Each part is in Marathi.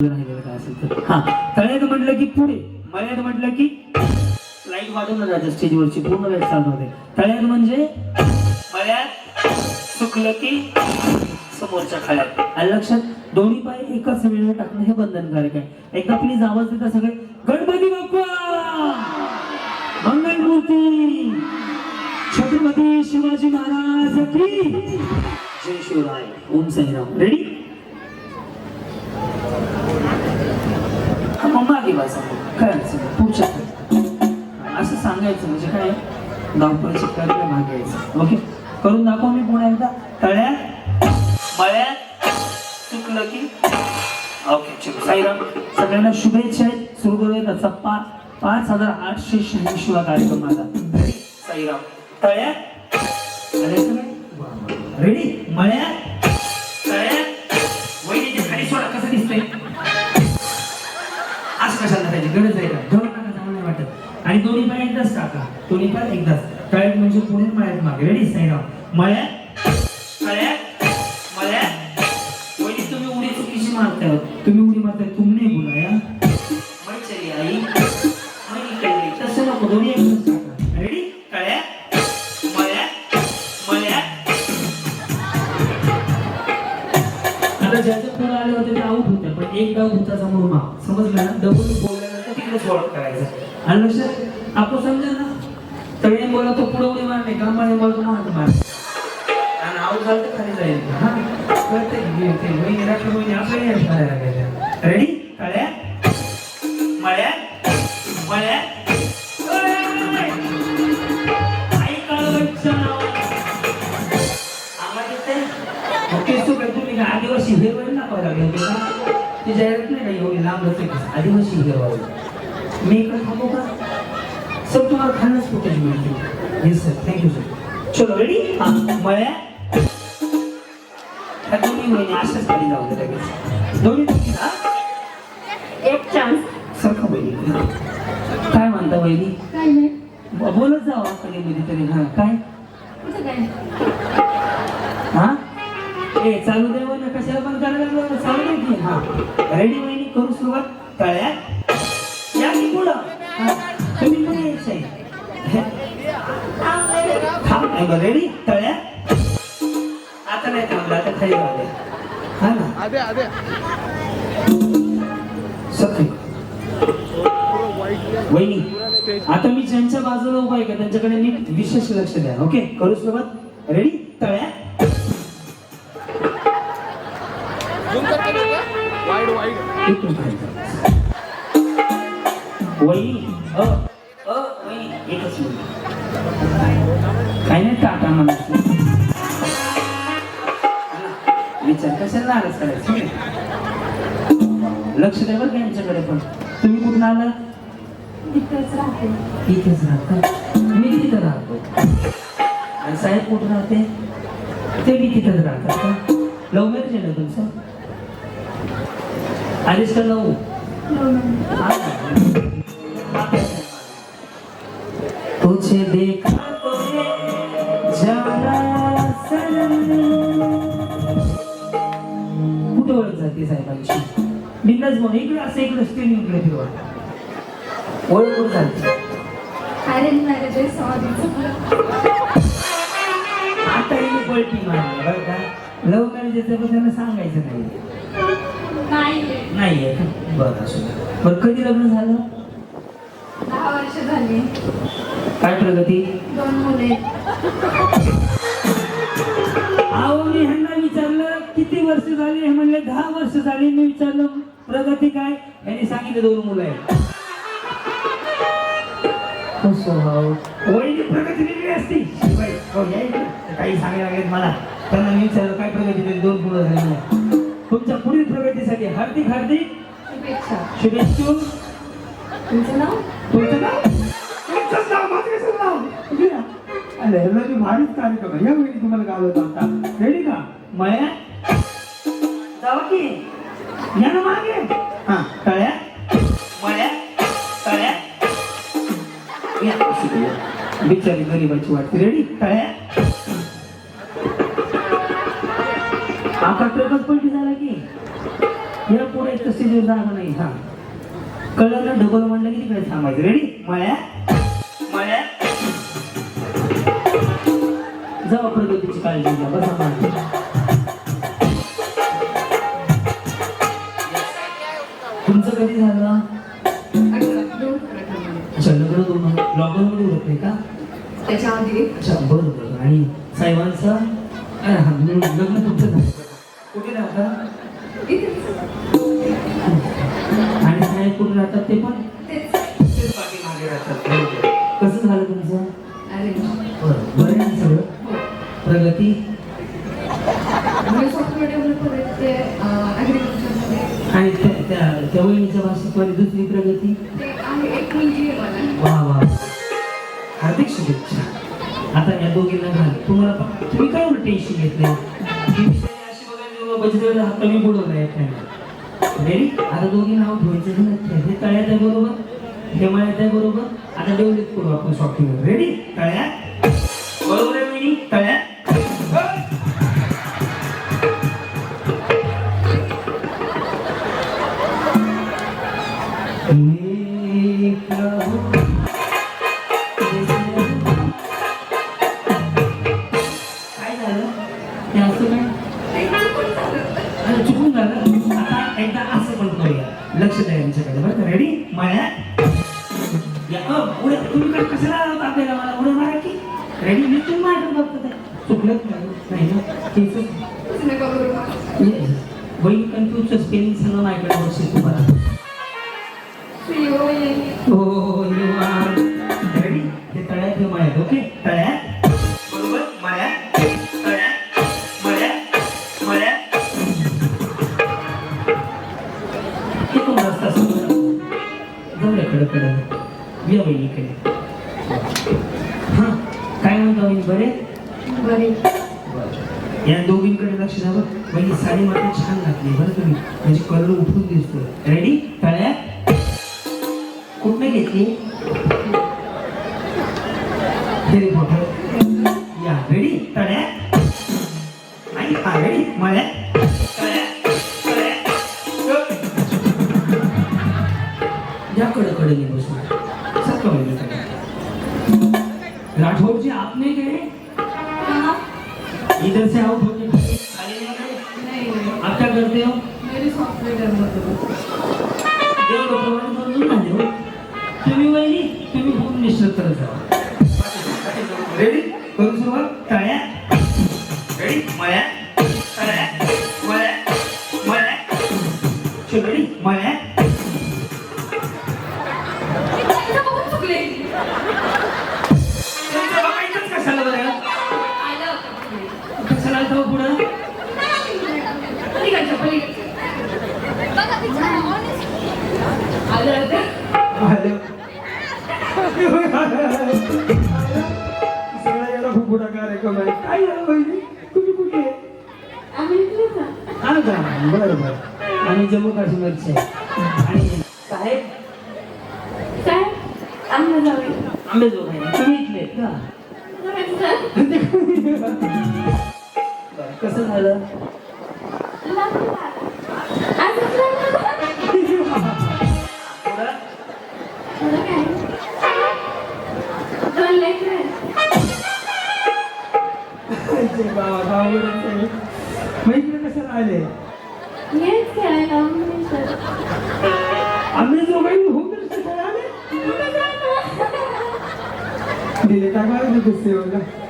राहिलेलं काय असेल तर हा तळ्यात म्हटलं की पुढे मळ्यात म्हटलं की लाइट वाढवलं जातं स्टेजवरची पूर्ण वेळ चालू होते. तळ्यात म्हणजे मळ्यात सुकलं की समोरच्या खाल्यात आणि लक्षात दोन्ही पाय एकाच वेळेला टाकणं हे बंधनकारक आहे. एकदा प्लीज आवाज देता सगळे गणपती बाप्पा! मंगलमूर्ती! छत्रपती शिवाजी महाराज की जय शिवराय. ओम साईराम. रेडी हा मग करायचं. पुढच्या असं सांगायचं म्हणजे काय? धावपळीचे कर्ज मागे ओके? करून दाखव मी पुन्हा एकदा. तळ्यात. मळ्यात. चुकलं की? ओके साईराम सगळ्यांना शुभेच्छा. आहेत सुरू करूया त्याचा पाच पाच हजार आठशे शहाऐंशीवा कार्यक्रम माझा. साईराम. तळ्यात. रेडी मळ्यात. पाहिजे गरज आहे का? चांगलं नाही वाटत. आणि दोन्ही पाय एकदाच टाका. दोन्ही पाय एकदाच. तळ्यात म्हणजे पुढे मळ्यात मागे. रेडी साईराम. मळ्यात तळ्यात मळ्यात. वहिनी तुम्ही उडी चुकीची मारताय. तुम्ही उडी मारताय. तुम्ही लक्षात आपण समजा ना तळे बोला तो पुढे उडी मारणे गंबाने बोला तो मारतो मार आणि आऊट झालं तर खाली जाईल. हा कळते ते वहिनी राखी वहिनी आपल्याला हे करायला लागायचं रेडी तळ्या मळ्या मळ्या आदिवासी हिरवाई ना पाहायला ती जाहिरात नाही का एवढी लांब होते आदिवासी हिरवाई. मी इकडे थांबू का? सर तुम्हाला खाण्यास फुटेज मिळते yes sir thank you sir चलो रेडी हां मळ्या दोन्ही महिने अशाच खाली जाऊ दे लगेच. दोन्ही हा? एक चान्स सरका बहिणी हां. काय म्हणता बहिणी काय नाही. बोलत जावा कधी कधी तरी हां. काय? हा? ए चालू दे ना कशाला पण करायला चालू दे की हा रेडी वहिनी करू सुरुवात तळ्यात थांब रेडी तळ्यात? आता नाही थांबला आता खाली हा ना? सखी. वहिनी आता मी ज्यांच्या बाजूला उभा आहे का त्यांच्याकडे नीट विशेष लक्ष द्या ओके? करू सुरुवात? रेडी वाइड इथून खाली वहिनी विचार कशाला नाराज करायचं? लक्ष द्या बरं यांच्याकडे पण. तुम्ही कुठून आला तिथेच राहते. मी तिथं राहतो. आणि साहेब कुठं राहते ते मी तिथंच राहतात का? लव्ह मॅरेज आहे ना तुमचं? आधीच का लव तुझे देखा. जाते साहेबांची. बिंदास म्हणून इकडे असं इकडे स्टेन इकडे फिरवा. ओळख कुठे जाते अरेंज मॅरेज आहे सॉरी आता हिने पलटी मारली बरं का? लव्ह मॅरेज त्यांना सांगायचं नाही. नाही. नाहीये बरं असू दे. बरं कधी लग्न झालं? दहा वर्ष झाली. काय प्रगती? दोन मुले. अहो मी ह्यांना किती वर्ष झाली? हे म्हणले दहा वर्ष झाली. मी विचारलं प्रगती काय? यांनी सांगितलं दोन मुलं आहेत. हो वहिनी प्रगती वेगळी असती. हो. काही सांगायला लागेल मला. त्यांना मी विचारलं काय प्रगती दोन मुलं झाली. तुमच्या पुढील प्रगतीसाठी हार्दिक हार्दिक शुभेच्छा. शुभेच्छू. तुमचं नाव? तुमचं नाव? तुमचंच नाव माझं नाव. अरे मी भारीच कार्यक्रम. या वेळी तुम्हाला गावलं आता रेडी का? मळ्या जावा की या ना मागे. हा. तळ्या. मळ्या तळ्या. या. बिचारी गरीबाची वाटते रेडी तळ्या. आता ट्रकच पलटी झाला की. या पुढे तर स्टेजवर जागा नाही. हा. कळलं ना डबल म्हणलं की तिकडे थांबायचं. रेडी मळ्या. मळ्या. जावा प्रगतीची काळजी घ्या. बसा मागे. कधी झालं? अच्छा लग्न दोन लॉकडाऊन मध्ये होत नाही का? त्याच्या आधी अच्छा बरं बरं. आणि साहेबांचं? अरे हा, लग्न तुमचं झालं. कुठे राहता? आणि साहेब कुठे राहतात ते पण? पाठीमागे राहतात. बरोबर. कसं झालं तुमचं? अरे बरं बरं आहे ना सगळं? प्रगती? कमी बुडवलाय त्यांना आता दोघी नाव ठेवायचं नाही हे तळ्यात आहे बरोबर हे मळ्यात आहे बरोबर आता डेव्हलप करू आपण शॉपिंग रेडी तळ्यात? बरोबर आहे वहिनी? तळ्यात? आहे. हो you are ready? हे तळ्यात हे मळ्यात ओके तळ्यात. बरोबर? मळ्यात. तळ्यात. मळ्यात. मळ्यात. हे कोण रस्ता समोर जाऊया कडे कडे या बहिणीकडे. हां काय म्हणता बरे. बरे. या दोघींकडे लक्ष द्यावं. म्हणजे साडी मात्र छान घातली बरं तुम्ही म्हणजे कलर उठून दिसतोय रेडी तळ्यात? कुठनं घेतली? हे मोठं या रेडी तळ्या आणि हा रेडी मळ्यात? तळ्यात? या कडे बसून सारखं म्हणजे राठौर जी आपने गए? इधर से नाही. आप क्या करते हो? देव लोकांनी समजून हो। तुम्ही वहिनी तुम्ही करत जा रेडी करू सुरुवात टाळ्या रेडी मळ्या टाळ्या मळ्या मळ्या चल रेडी बरं बरं आणि जम्मू काश्मीरचे आणि साहेब काय? आंबेजोगाई तुम्ही इथले आहेत का कसं झालं दिले काय माहिती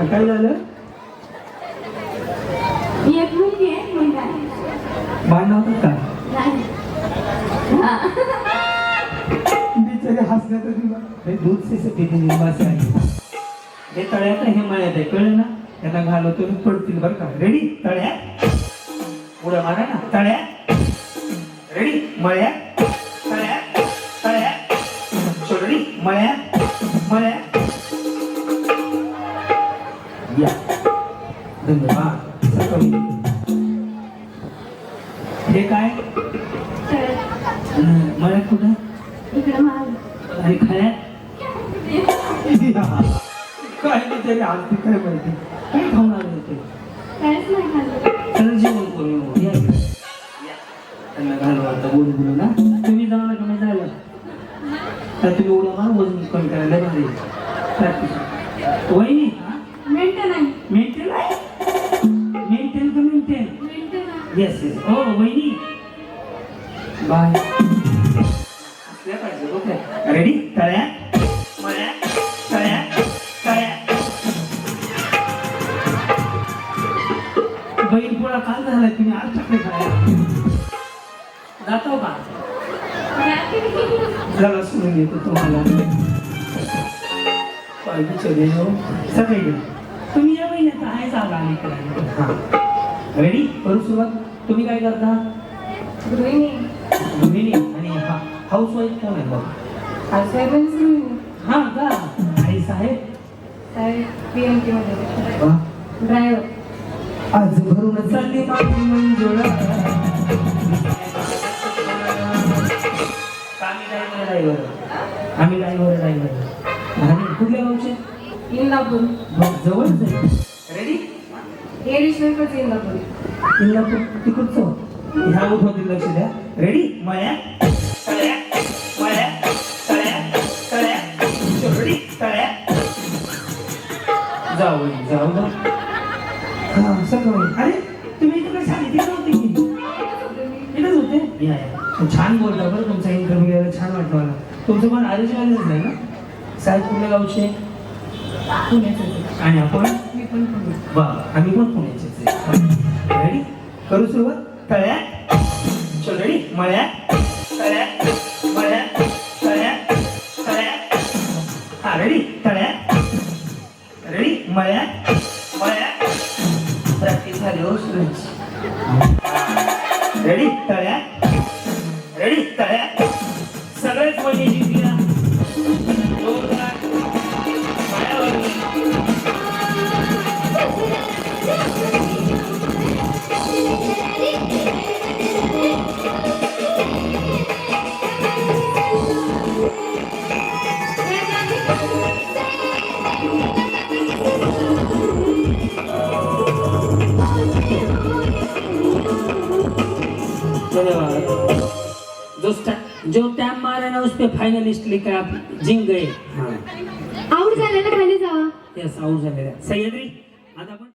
काय झालं एक मुलगी आहे, मुलगा भांडण होतात का बिचारे हसण्यात हे दूध से से आहे हे तळ्यात हे मळ्यात आहे कळलं ना त्यांना घालवतो आणि पडतील बरं का रेडी तळ्यात उड्या मारा ना तळ्यात रेडी मळ्यात तळ्यात तळ्यात चल मळ्या मळ्यात मळ्यात धन्यवाद हे काय मला कुठं आणि खळ्यात काय तरी आलती काय माहिती काय खाऊन आले होते नाही जेवण करून या त्यांना घालू आता बोलू बोलू ना तुम्ही जाऊ नका मी झालं तर तुम्ही उडा मार वजन कमी करायला भारी प्रॅक्टिस ओके रेडी तळ्या. मळ्या. तळ्या. तळ्या. बैल पोळा काल झाला तुम्ही आज टाकले खायला जातो का? जरा सोडून येतो तुम्हाला. पाहिजे हो. सगळे. तुम्ही या महिन्यात आहे जागा करायला रेडी करू सुरुवात. तुम्ही काय करता? गृहिणी. गृहिणी. आणि हा. हाऊस वाईफ कोण आहे हाऊसवाईफच गृहिणी हा का? आई साहेब. साहेब पी एम टी मध्ये वा. ड्रायव्हर आज भरून चालली माझी मंजुळा आम्ही ड्रायव्हर ड्रायव्हर आम्ही ड्रायव्हर ड्रायव्हर आणि कुठल्या गावचे? इंदापूर. बघ, जवळच आहे. रेडी एडिशनलच इंदापूर. इंदापूर तिकडचं. ह्या उठवतील लक्ष द्या. रेडी मळ्या जाऊ जाऊ जाऊ हा सगळं अरे तुम्ही इकडे सांगितलं नव्हते की? इथेच होते? या या. छान बोलता बरं तुमचा इंटरव्ह्यू घ्यायला छान वाटलं मला. तुमचं पण आधीच आलेच नाही ना? साहेब कुठल्या गावचे? पुण्याचं. आणि आपण? मी पण पुणे. वा आम्ही पण पुण्याचेच रेडी करू सुरुवात? तळ्या चल रेडी मळ्या रेडी मळ्या मळ्या प्रॅक्टिस झाली हो स्टुडंट रेडी तळ्या रेडी तळ्या सगळेच म्हणजे जो टैप मारा ना उस पे फाइनलिस्ट लेकर आप जिंक गए हाँ. आऊट झालं ना खाली जावा. यस आउट झालेला. सह्याद्री?